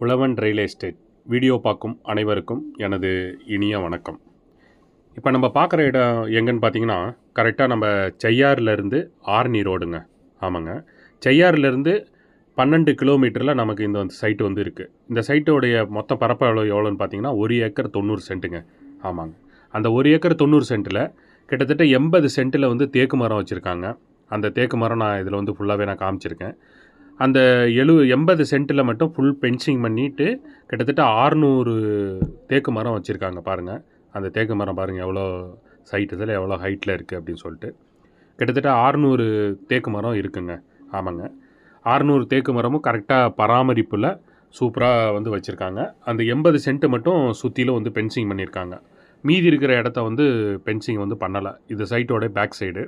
உழவன் ரயில் estate video பார்க்கும் அனைவருக்கும் எனது இனிய வணக்கம். இப்போ நம்ம பார்க்குற இடம் எங்கன்னு பார்த்தீங்கன்னா கரெக்டாக நம்ம செய்யாறுலேருந்து ஆர்னி ரோடுங்க. ஆமாங்க. செய்யாறுலேருந்து பன்னெண்டு கிலோமீட்டரில் நமக்கு இந்த சைட்டு வந்து இருக்குது இந்த சைட்டோடைய மொத்த பரப்பளவு எவ்வளோன்னு பார்த்தீங்கன்னா ஒரு ஏக்கர் தொண்ணூறு சென்ட்டுங்க. ஆமாங்க. அந்த ஒரு ஏக்கர் தொண்ணூறு சென்ட்டில் கிட்டத்தட்ட எண்பது சென்ட்டில் வந்து தேக்கு மரம் வச்சுருக்காங்க. அந்த தேக்கு மரம் நான் இதில் வந்து ஃபுல்லாகவே நான் காமிச்சிருக்கேன். அந்த எழு எண்பது சென்ட்டில் மட்டும் ஃபுல் பென்சிங் பண்ணிவிட்டு கிட்டத்தட்ட ஆறுநூறு தேக்கு மரம் வச்சுருக்காங்க பாருங்கள் அந்த தேக்கு மரம் பாருங்கள் எவ்வளோ சைட்டத்தில் எவ்வளோ ஹைட்டில் இருக்குது அப்படின்னு சொல்லிட்டு. கிட்டத்தட்ட ஆறுநூறு தேக்கு மரம் இருக்குங்க. ஆமாங்க. ஆறுநூறு தேக்கு மரமும் கரெக்டாக பராமரிப்பில் சூப்பராக வந்து வச்சுருக்காங்க. அந்த எண்பது சென்ட்டு மட்டும் சுற்றிலும் வந்து பென்சிங் பண்ணியிருக்காங்க மீதி இருக்கிற இடத்த வந்து பென்சிங் வந்து பண்ணலை. இது சைட்டோட பேக் சைடு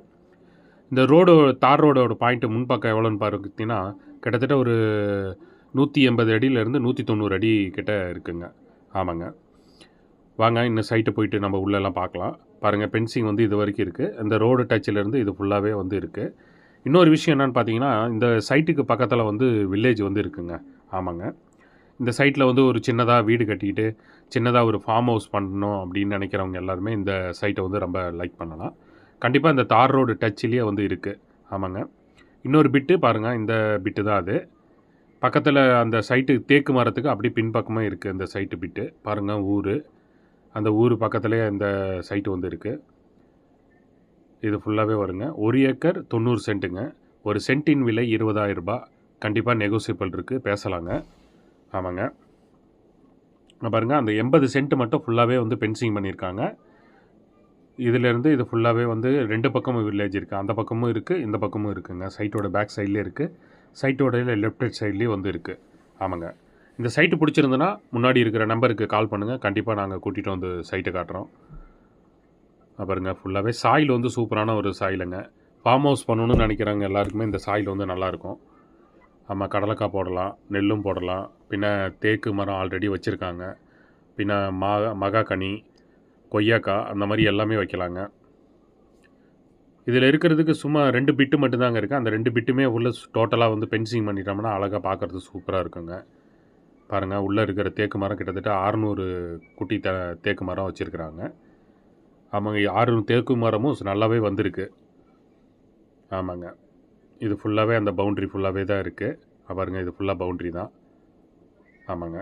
இந்த ரோடு தார் ரோடோட பாயிண்ட்டு முன்பக்கம் எவ்வளோன்னு பார்த்தீங்கன்னா கிட்டத்தட்ட ஒரு நூற்றி எண்பது அடியிலேருந்து நூற்றி தொண்ணூறு அடி கிட்ட இருக்குங்க. ஆமாங்க. வாங்க இன்னும் சைட்டு போயிட்டு நம்ம உள்ளெல்லாம் பார்க்கலாம். பாருங்கள் பென்சிங் வந்து இது வரைக்கும் இருக்குது இந்த ரோடு டச்சிலேருந்து இது ஃபுல்லாகவே வந்து இருக்குது இன்னொரு விஷயம் என்னென்னு பார்த்தீங்கன்னா இந்த சைட்டுக்கு பக்கத்தில் வந்து வில்லேஜ் வந்து இருக்குங்க. ஆமாங்க. இந்த சைட்டில் வந்து ஒரு சின்னதாக வீடு கட்டிக்கிட்டு சின்னதாக ஒரு ஃபார்ம் ஹவுஸ் பண்ணணும் அப்படின்னு நினைக்கிறவங்க எல்லாருமே இந்த சைட்டை வந்து ரொம்ப லைக் பண்ணலாம். கண்டிப்பாக இந்த தார் ரோடு டச்சிலேயே வந்து இருக்குது ஆமாங்க. இன்னொரு பிட்டு பாருங்கள் இந்த பிட்டு தான் அது. பக்கத்தில் அந்த சைட்டு தேக்கு மரத்துக்கு அப்படி பின்பக்கமாக இருக்குது இந்த சைட்டு பிட்டு பாருங்கள் ஊர். அந்த ஊர் பக்கத்துலேயே அந்த சைட்டு வந்து இருக்குது இது ஃபுல்லாகவே வருங்க. ஒரு ஏக்கர் தொண்ணூறு சென்ட்டுங்க. ஒரு சென்ட்டின் விலை இருபதாயிரம் ரூபாய். கண்டிப்பாக நெகோசியபிள் இருக்குது பேசலாங்க. ஆமாங்க. பாருங்கள் அந்த எண்பது சென்ட் மட்டும் ஃபுல்லாகவே வந்து பென்சிங் பண்ணியிருக்காங்க. இதிலேருந்து இது ஃபுல்லாகவே வந்து ரெண்டு பக்கமும் வில்லேஜ் இருக்குது அந்த பக்கமும் இருக்குது இந்த பக்கமும் இருக்குங்க. சைட்டோட பேக் சைட்லேயே இருக்குது சைட்டோட லெஃப்ட் சைட்லேயும் வந்து இருக்குது ஆமாங்க. இந்த சைட்டு பிடிச்சிருந்துன்னா முன்னாடி இருக்கிற நம்பருக்கு கால் பண்ணுங்கள் கண்டிப்பாக நாங்கள் கூட்டிகிட்டு வந்து சைட்டை காட்டுறோம். பாருங்க. ஃபுல்லாகவே சாயில் வந்து சூப்பரான ஒரு சாயிலுங்க ஃபார்ம் ஹவுஸ் பண்ணணும்னு நினைக்கிறாங்க எல்லாருக்குமே இந்த சாயில் வந்து நல்லாயிருக்கும். ஆமாம் கடலைக்காய் போடலாம் நெல்லும் போடலாம். பின்ன தேக்கு மரம் ஆல்ரெடி வச்சுருக்காங்க. பின்ன மா மகாக்கனி கொய்யாக்காய் அந்த மாதிரி எல்லாமே வைக்கலாங்க. இதில் இருக்கிறதுக்கு சும்மா ரெண்டு பிட்டு மட்டும்தாங்க இருக்குது அந்த ரெண்டு பிட்டுமே உள்ள டோட்டலாக வந்து பென்சிங் பண்ணிட்டோம்னா அழகாக பார்க்குறது சூப்பராக இருக்குங்க. பாருங்கள் உள்ளே இருக்கிற தேக்கு மரம் கிட்டத்தட்ட ஆறுநூறு குட்டி த தேக்கு மரம் வச்சுருக்குறாங்க. ஆமாங்க ஆறுநூறு தேக்கு மரமும் நல்லாவே வந்திருக்கு. ஆமாங்க. இது ஃபுல்லாகவே அந்த பவுண்ட்ரி ஃபுல்லாகவே தான் இருக்குது பாருங்கள் இது ஃபுல்லாக பவுண்ட்ரி தான். ஆமாங்க.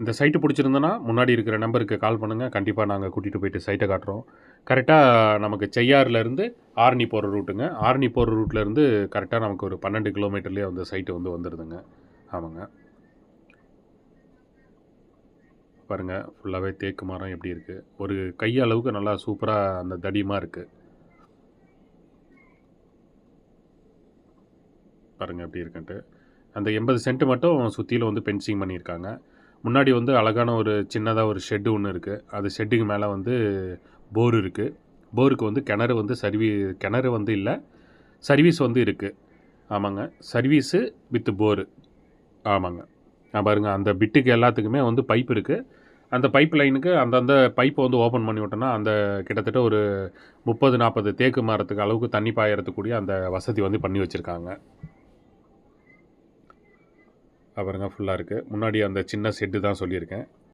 இந்த சைட்டு பிடிச்சிருந்தனா முன்னாடி இருக்கிற நம்பருக்கு கால் பண்ணுங்கள் கண்டிப்பாக நாங்கள் கூட்டிகிட்டு போயிட்டு சைட்டை காட்டுறோம். கரெக்டாக நமக்கு செய்யாறுலேருந்து ஆரணி போகிற ரூட்டுங்க ஆரணி போகிற ரூட்லேருந்து கரெக்டாக நமக்கு ஒரு பன்னெண்டு கிலோமீட்டர்லேயே அந்த சைட்டு வந்து வந்துடுதுங்க ஆமாங்க. பாருங்கள் ஃபுல்லாகவே தேக்கு மரம் எப்படி இருக்குது ஒரு கையளவுக்கு நல்லா சூப்பராக அந்த தடியமாக இருக்குது பாருங்கள் எப்படி இருக்குன்ட்டு. அந்த எண்பது சென்ட் மட்டும் சுற்றிலும் வந்து பென்சிங் பண்ணியிருக்காங்க. முன்னாடி வந்து அழகான ஒரு சின்னதாக ஒரு ஷெட்டு ஒன்று இருக்குது அது ஷெட்டுக்கு மேலே வந்து போர் இருக்குது போருக்கு வந்து கிணறு வந்து சர்வீ கிணறு வந்து இல்லை சர்வீஸ் வந்து இருக்குது ஆமாங்க. சர்வீஸு வித் போரு ஆமாங்க. நான் பாருங்கள் அந்த பிட்டுக்கு எல்லாத்துக்குமே வந்து பைப் இருக்குது அந்த பைப் லைனுக்கு அந்தந்த பைப்பை வந்து ஓப்பன் பண்ணி விட்டோன்னா அந்த கிட்டத்தட்ட ஒரு முப்பது நாற்பது தேக்கு மரத்துக்கு அளவுக்கு தண்ணி பாயறதுக்கூடிய அந்த வசதி வந்து பண்ணி வச்சுருக்காங்க. பாருங்க ஃபுல்லாக இருக்குது முன்னாடி அந்த சின்ன ஷெட்டு தான் சொல்லியிருக்கேன்.